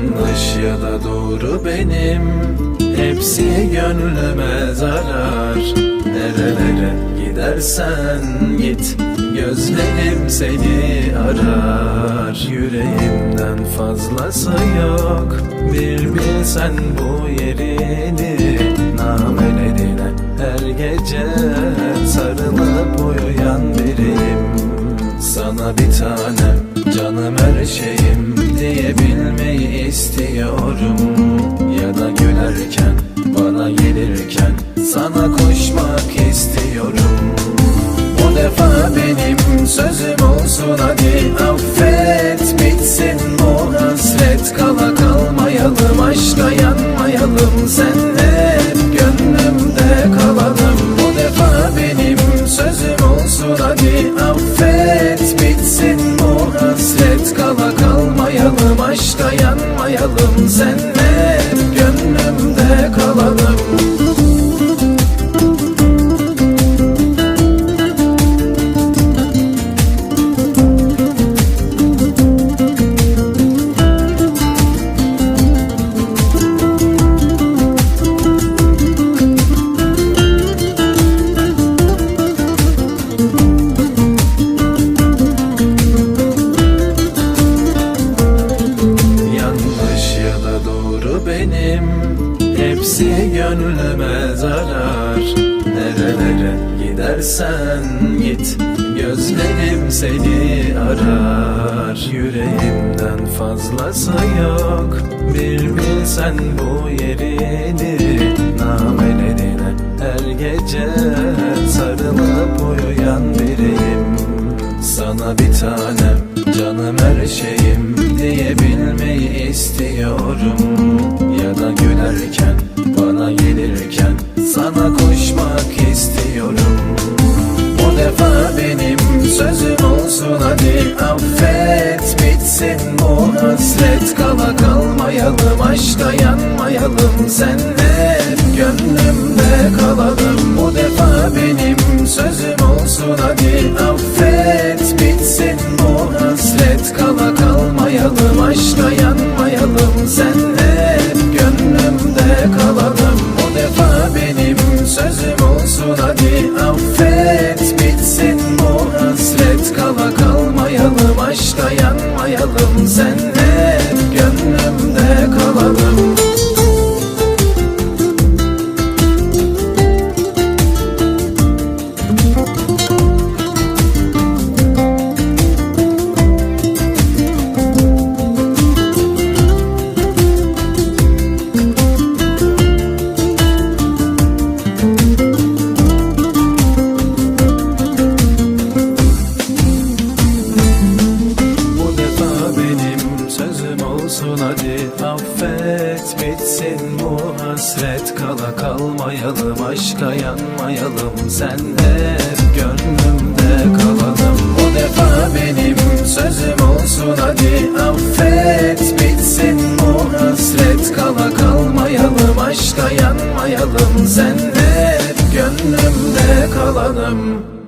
Yanlış ya da doğru benim. Hepsi gönlüme zarar. Nerelere gidersen git. Gözlerim seni arar. Yüreğimden fazlası yok. Bir bilsen bu yerini. Namelerine her gece Sarılıp uyuyan biriyim Sana bir tanem canım her şeyim Diyebilmeyi istiyorum. Ya da gülerken bana gelirken Sana koşmak istiyorum. Bu defa benim sözüm olsun hadi Hepsi gönlüme zarar. Nerelere gidersen git Gözlerim seni arar. Yüreğimden fazlası yok Bir bilsen bu yerini tanem canım her şeyim diyebilmeyi istiyorum. Ya da gülerken bana gelirken sana koşmak istiyorum. Bu defa benim sözüm olsun hadi affet bitsin bu hasret. Kala kalmayalım aşka yanmayalım senle gönlümde kalalım. Bu defa benim sözüm olsun hadi affet Kala kalmayalım aşka olsun hadi affet bitsin bu hasret. Kala kalmayalım aşka yanmayalım. Senle gönlümde kalalım. Bu defa benim sözüm olsun hadi. Affet bitsin bu hasret. Kala kalmayalım aşka yanmayalım. Senle gönlümde kalalım